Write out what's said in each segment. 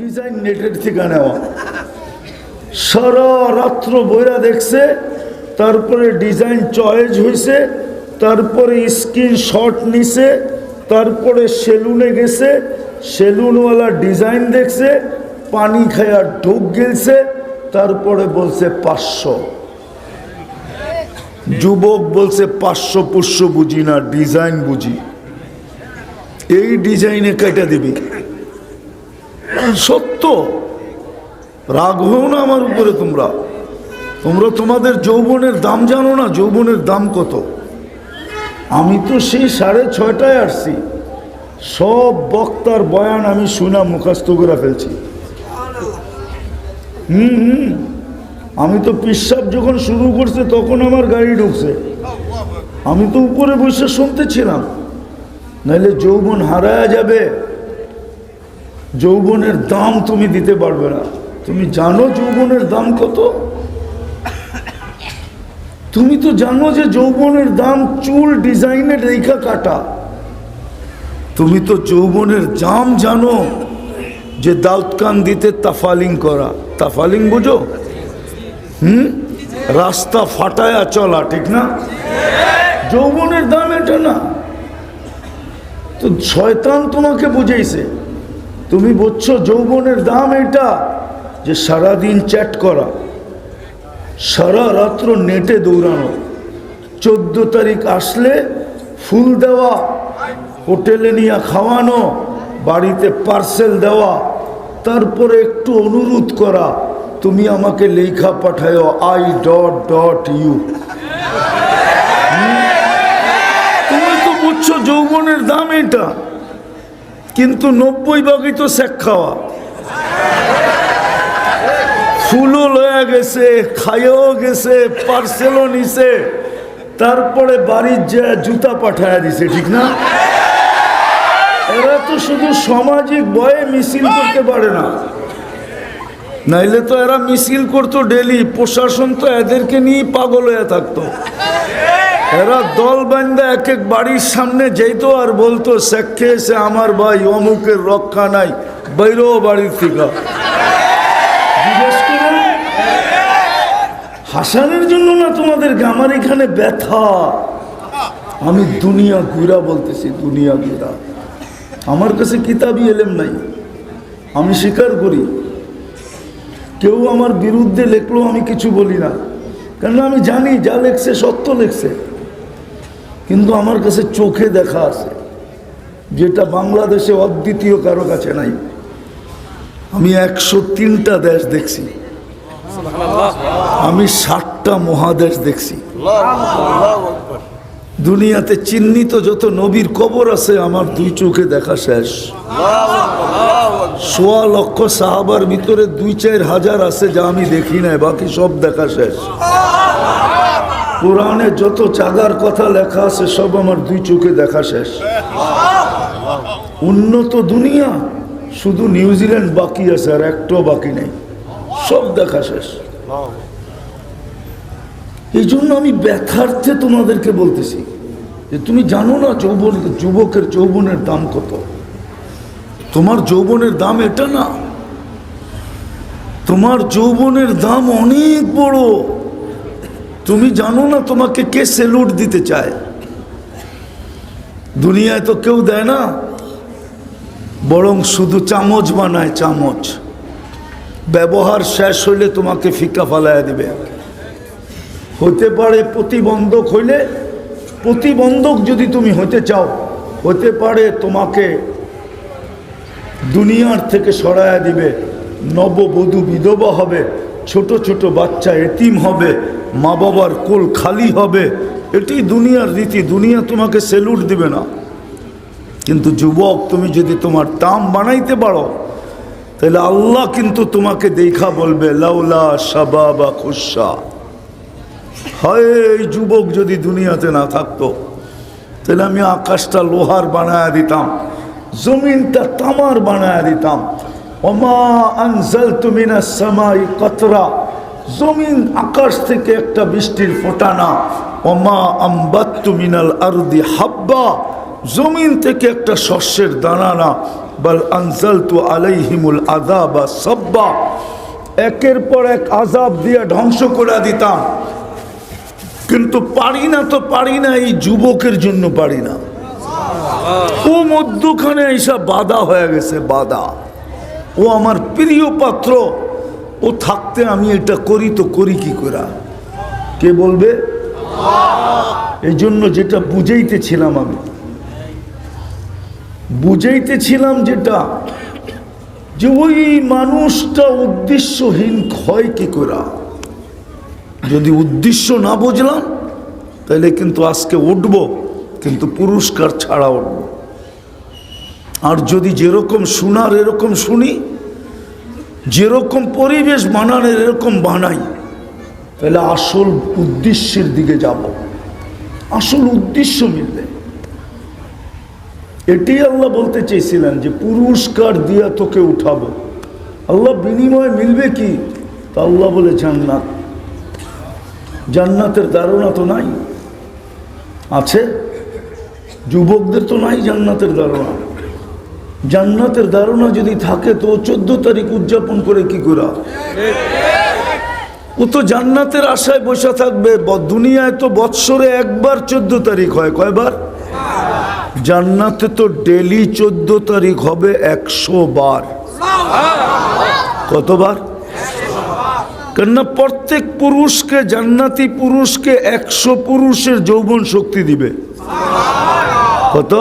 Design নেটের থেকে নেওয়া সারা রাত্র বইরা দেখছে, তারপরে ডিজাইন চয়েস হয়েছে তারপরে স্ক্রিন শট নিছে, তারপরে সেলুনে গেছে, সেলুনওয়ালা ডিজাইন দেখছে, পানি খায়া ঢোক গেলছে, তারপরে বলছে পাঁচশো। যুবক বলছে পাঁচশো পুষ্য বুঝি না, ডিজাইন বুঝি। এই ডিজাইনে কেটে দিবি? সত্য। রাগ হও না আমার উপরে তোমরা। তোমরা তোমাদের যৌবনের দাম জানো না, যৌবনের দাম কত। আমি তো সেই সাড়ে ছয়টায় আসছি। সব বক্তার বয়ান আমি শুনা মুখাস্ত করে ফেলছি। হুম হুম। আমি তো পিসাব যখন শুরু করছে তখন আমার গাড়ি ঢুকছে। আমি তো উপরে বসে শুনতেছিলাম। নাহলে যৌবন হারায়া যাবে। যৌবনের দাম তুমি দিতে পারবে না। তুমি জানো যৌবনের দাম কত? তুমি তো জানো যে যৌবনের দাম চুল ডিজাইনের রেখা কাটা। তুমি তো যৌবনের দাম জানো যে দাউদকান দিতে তাফালিং করা। তাফালিং বুঝো? হুম? রাস্তা ফাটায়া চলা, ঠিক না? যৌবনের দাম এটা না। তো শয়তান তোমাকে বুঝাইছে। তুমি বুঝছ যৌবনের দাম এটা, যে সারাদিন চ্যাট করা, সারা রাত্র নেটে দৌড়ানো। চোদ্দ তারিখ আসলে ফুল দেওয়া, হোটেলে নিয়ে খাওয়ানো, বাড়িতে পার্সেল দেওয়া, তারপরে একটু অনুরোধ করা, তুমি আমাকে লেখা পাঠায় আই ডট ডট ইউ। তুমি তো বুঝছ যৌবনের দাম এটা। কিন্তু নব্বই ভাগই তো শেখ খাওয়া। ফুলও লয়া গেছে খাইও গেছে, পার্সেলও নিছে, তারপরে বাড়ির যে জুতা পাঠায় দিছে, ঠিক না? এরা তো শুধু সামাজিক বয়ে মিছিল করতে পারে না। নাইলে তো এরা মিছিল করতো ডেলি, প্রশাসন তো এদেরকে নিয়ে পাগল হয়ে থাকতো। এরা দল বান্ধা এক এক বাড়ির সামনে যেত আর বলতো শেখে এসে আমার ভাই, অমুকের রক্ষা নাই বাইরো বাড়ির থেকে। হাসানের জন্য না তোমাদের আমার এখানে ব্যথা? আমি দুনিয়া ঘুরা বলতেছি, দুনিয়া ঘুরা। আমার কাছে কিতাবই এলেম নাই। আমি স্বীকার করি, কেউ আমার বিরুদ্ধে লেখলেও আমি কিছু বলি না। কেননা আমি জানি, যা লেখছে সত্য লেখছে। কিন্তু আমার কাছে চোখে দেখা আছে যেটা বাংলাদেশে অদ্বিতীয় কারও কাছে নাই। আমি একশো তিনটা দেশ দেখছি। আমি ষাটটা মহাদেশ দেখছি। দুনিয়াতে চিহ্নিত যত নবীর কবর আছে, আমার দুই চোখে দেখা শেষ। সোয়া লক্ষ সাহাবার ভিতরে দুই চার হাজার আছে যা আমি দেখি নাই, বাকি সব দেখা শেষ। কোরআনে যত চাগার কথা লেখা আছে, সব আমার দুই চোখে দেখা শেষ। উন্নত দুনিয়া, শুধু নিউজিল্যান্ড বাকি আছে আর একটাও বাকি নেই। সব দেখা শেষ। এই জন্য আমি ব্যথার্থে তোমাদেরকে বলতেছি যে তুমি জানো না যৌবন, যুবকের যৌবনের দাম কত? তোমার যৌবনের দাম এটা না। তোমার যৌবনের দাম অনেক বড়। তুমি জানো না তোমাকে কে সেলুট দিতে চায়? দুনিয়ায় তো কেউ দেয় না। বরং শুধু চামচ বানায় চামচ। ব্যবহার শেষ হইলে তোমাকে ফিকা ফালাইয়া দিবে। হতে পারে প্রতিবন্ধক হইলে, প্রতিবন্ধক যদি তুমি হতে চাও হতে পারে তোমাকে দুনিয়ার থেকে সরায়া দিবে, নববধূ বিধবা হবে। ছোট ছোট বাচ্চা এতিম হবে, মা বাবার কোল খালি হবে। এটি দুনিয়ার রীতি, দুনিয়া তোমাকে সেলুট দিবে না। কিন্তু যুবক, তুমি যদি তোমার দাম বানাইতে পারো, তাহলে আল্লাহ কিন্তু তোমাকে দেখা বলবে, লাউলা সাবা বা খুশা। হয়, এই যুবক যদি দুনিয়াতে না থাকতো, তাহলে আমি আকাশটা লোহার বানায় দিতাম, জমিনটা তামার বানায় দিতাম। ওমা আনজাল তুমিনা সামাই কতরা? জমিন আকাশ থেকে একটা বৃষ্টির ফোটানা। ওমা আম্বাত্তু মিনাল আরদি হাব্বা। জমিন থেকে একটা শস্যের দানা না বল আনসাল তু আলাইহিমুল আজাবা সব্বা। একের পর এক আজাব দিয়ে ধ্বংস করে দিতাম। কিন্তু পারি না তো পারি না, এই যুবকের জন্য পারি না। ও মধ্যখানে এইসব বাধা হয়ে গেছে, বাধা। ও আমার প্রিয় পাত্র। ও থাকতে আমি এটা করি তো করি কি করা? কে বলবে? এই জন্য যেটা বুঝাইতেছিলাম আমি। বুঝাইতেছিলাম যেটা, যে ওই মানুষটা উদ্দেশ্যহীন হয় কি করা? যদি উদ্দেশ্য না বুঝলাম, তাহলে কিন্তু আজকে উঠব, কিন্তু পুরস্কার ছাড়া উঠব। আর যদি যেরকম শোনার এরকম শুনি যেরকম পরিবেশ বানানোর এরকম বানাই। তাহলে আসল উদ্দেশ্যের দিকে যাব। আসল উদ্দেশ্য মিলবে। এটি আল্লাহ বলতে চেয়েছিলেন যে পুরস্কার দিয়া তোকে উঠাবো। আল্লাহ বিনিময়ে মিলবে কি? তা আল্লাহ বলে জান্নাত। জান্নাতের ধারণা তো নাই। আছে। যুবকদের তো নাই জান্নাতের ধারণা। জান্নাতের ধারণা যদি থাকে, তো চোদ্দ তারিখ উদযাপন করে কি করা? ও তো জান্নাতের আশায় বসে থাকবে দুনিয়ায় তো বৎসরে একবার চোদ্দ তারিখ হয়। কয়বার? জান্নাতে তো ডেলি চোদ্দ তারিখ হবে একশো বার। কতবার? কেননা প্রত্যেক পুরুষকে, জান্নাতি পুরুষকে একশো পুরুষের যৌবন শক্তি দিবে। কত?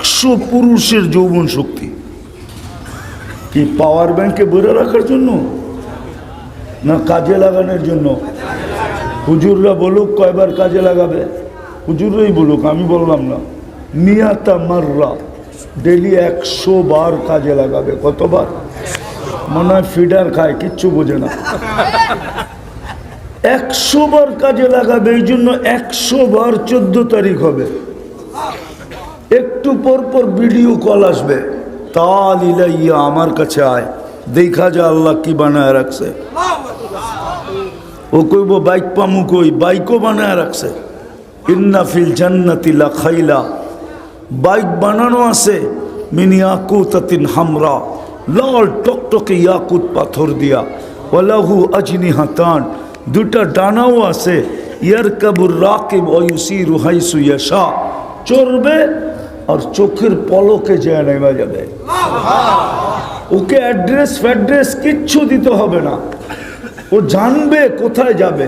একশো পুরুষের যৌবন শক্তি। কি পাওয়ার ব্যাংকে বেরো রাখার জন্য? না কাজে লাগানোর জন্য? হুজুররা বলুক কয়বার কাজে লাগাবে। হুজুররাই বলুক, আমি বললাম না। নিয়াতা মাররা ডেলি একশো বার কাজে লাগাবে। কতবার? মনে হয় ফিডার খায়, কিচ্ছু বোঝে না। একশো বার কাজে লাগাবে এই জন্য একশো বার চোদ্দ তারিখ হবে। একটু পর পর ভিডিও কল আসবে। তাল ইলাইয়া আমার কাছে আয়। দেখা যা আল্লাহ কি বানায় রাখছে। ও কইব, বাইক পামু কই? বাইকও বানায় রাখছে। ইন্না ফিল জান্নাতি খাইলা। বাইক বানানো আছে। মিনি আকুতাতিন হামরা। লাল টকটকে ইয়াকুত পাথর দিয়া। ওয়ালাহু আজনি হাতান। দুটা ডানাও আছে। ইয়ার কাবুর রাকিব অয়ুসি রুহাইসু ইয়াশা। চড়বে আর চোখের পলকে যায় নেমা যাবে। ওকে অ্যাড্রেস ফ্যাড্রেস কিচ্ছু দিতে হবে না। ও জানবে কোথায় যাবে।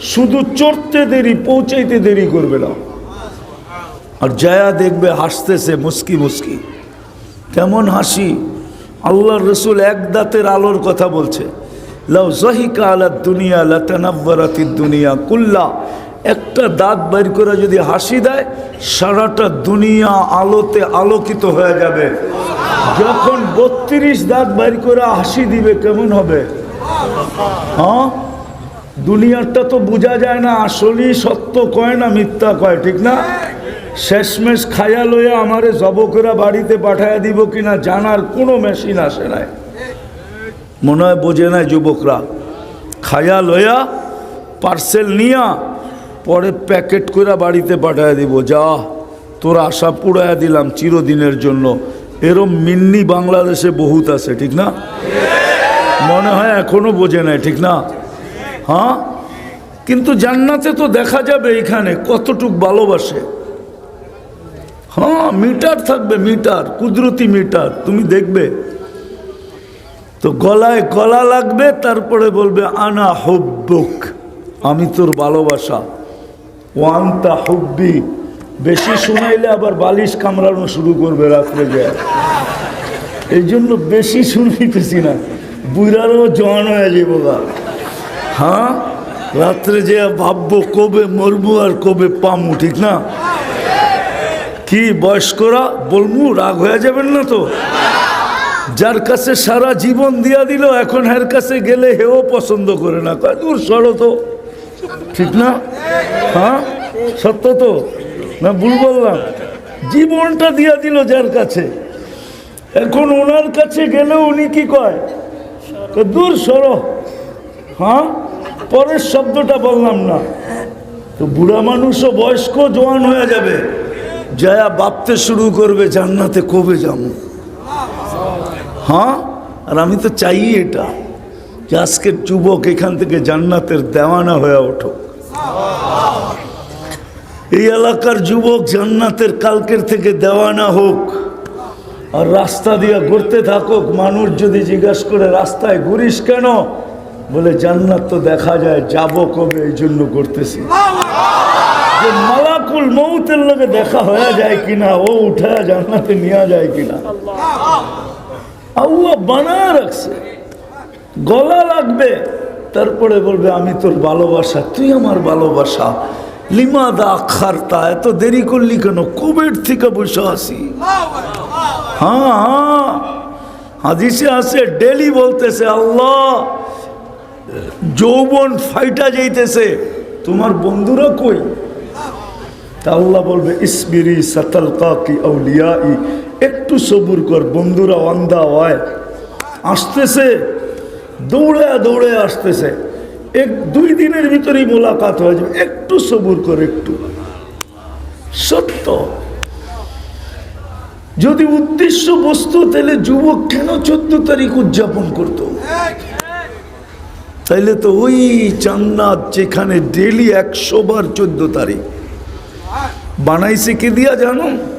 শুধু চড়তে দেরি, পৌঁছাইতে দেরি করবে না। আর জয়া দেখবে হাসতেছে মুস্কি মুস্কি। কেমন হাসি। আল্লাহ রসুল এক দাঁতের আলোর কথা বলছে। লাউ জহিকা আলা দুনিয়া লাতানাব্বারাতির দুনিয়া কুল্লা। একটা দাঁত বের করে যদি হাসি দেয়, সারাটা দুনিয়া আলোতে আলোকিত হয়ে যাবে। যখন বত্রিশ দাঁত বের করে হাসি দিবে, কেমন হবে? হ্যাঁ? দুনিয়ারটা তো বোঝা যায় না, আসলেই সত্য কয় না মিথ্যা কয়, ঠিক না? শেষমেশ খায়া লইয়া আমারে জবকেরা বাড়িতে পাঠাইয়া দিব কিনা জানার কোনো মেশিন আসে নাই। মনে হয় বোঝে না যুবকরা। খায়া লইয়া পার্সেল নিয়া পরে প্যাকেট করে বাড়িতে পাঠাইয়া দিব। যা, তোর আশা পুড়াইয়া দিলাম চিরদিনের জন্য। এরম মিন্নি বাংলাদেশে বহুত আছে, ঠিক না? মনে হয় এখনও বোঝে নাই, ঠিক না? হ্যাঁ? কিন্তু জান্নাতে তো দেখা যাবে এখানে কতটুক ভালোবাসে। হ্যাঁ মিটার থাকবে, মিটার, কুদরতি মিটার, তুমি দেখবে। তো গলায় গলা লাগবে, তারপরে বলবে, আনা হব্বুক, আমি তোর ভালোবাসা। ওয়ান্তা হুব্বি। বেশি শুনাইলে আবার বালিশ কামড়ানো শুরু করবে রাত্রে যায়। এই জন্য বেশি শুনাইতেছি না। বুড়ারও জোয়ান হয়ে যাব হ্যাঁ? রাত্রে যে ভাববো কবে মরবো আর কবে পামু, ঠিক না? কি বয়স্করা বলব রাগ হয়ে যাবেন না তো? যার কাছে সারা জীবন দিয়া দিল, এখন হের কাছে গেলে হেও পছন্দ করে না। দূর সরো তো। ঠিক না? হ্যাঁ? সত্য তো? না, ভুল বললাম। জীবনটা দিয়া দিল যার কাছে। এখন ওনার কাছে গেলে উনি কি কয়? দূর সরো। হ্যাঁ? পরের শব্দটা বললাম না। তো বুড়া মানুষও বয়স্ক, জোয়ান হয়ে যাবে। জয়া ভাবতে শুরু করবে, জান্নাতে কবে যাব? হ্যাঁ? আর আমি তো চাই এটা, যে আজকের যুবক এখান থেকে জান্নাতের দেওয়ানা হয়ে ওঠো এই এলাকার যুবক জান্নাতের কালকের থেকে দেওয়ানা হোক আর রাস্তা দিয়ে ঘুরতে থাকুক, মানুষ যদি জিজ্ঞাসা করে, রাস্তায় ঘুরিস কেন? বলে, জান্নাত তো দেখা যায়, যাব কবে? এই জন্য করতেছি যে মালাকুল মৌতের লগে দেখা হয়ে যায় কিনা, ও উঠে জান্নাতে নেওয়া যায় কিনা। আল্লাহ। বানা রাখছে। গলা লাগবে। তারপরে বলবে, আমি তোর ভালোবাসা, তুই আমার ভালোবাসা। লিমা দা খারতা এত দেরি করলি কেন? কোভিড থেকে বসে আসি হ্যাঁ হ্যাঁ। হাদিসে আছে, ডেলি বলতেছে, আল্লাহ, যৌবন ফাইটা যাইতেছে। তোমার বন্ধুরা কই? তা আল্লাহ বলবে, ইসবিরি সাতাল কাকি আউলিয়াই, একটু সবুর কর, বন্ধুরা অন্ধা হয়। আসতেছে। দৌড়ে দৌড়ে আসতেছে। এক, দুই দিনের ভিতরেই মোলাকাত হয়ে যাবে। একটু সবুর কর, একটু। সত্য। যদি উদ্দেশ্য বস্তু, তাহলে যুবক কেন চোদ্দ তারিখ উদযাপন করত? তাইলে তো ওই জান্নাত যেখানে ডেলি একশো বার চোদ্দ তারিখ। বানাইছে কি দিয়া জানো?